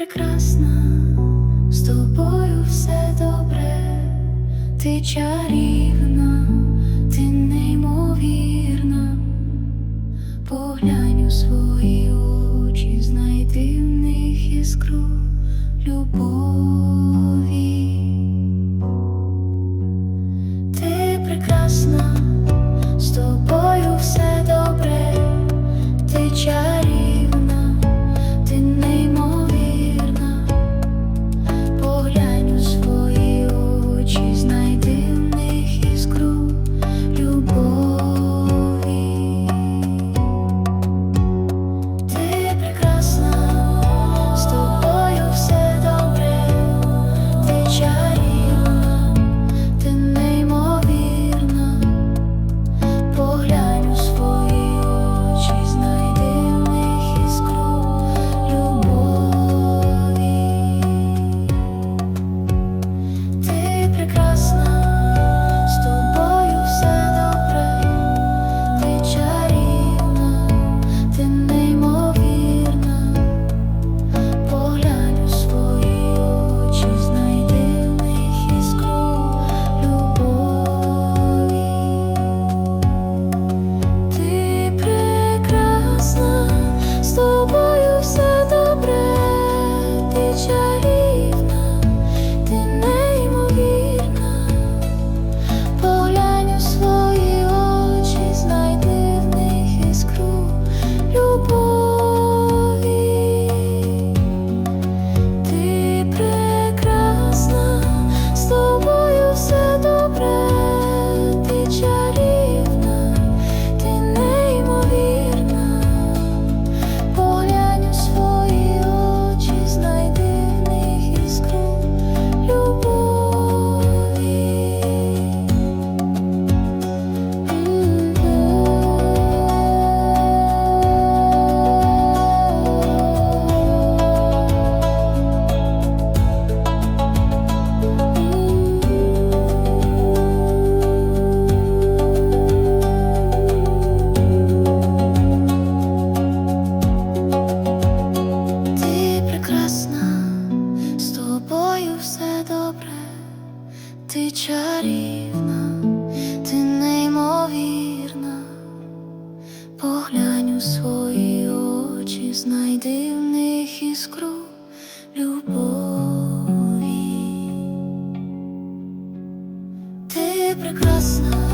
прекрасна, з тобою все добре, ти чарівна, ти неймовірна, поглянь у свої очі, знайди в них іскру любові. чарівна, ти неймовірна, поглянь у свої очі, знайди в них іскру любові. Ти прекрасна.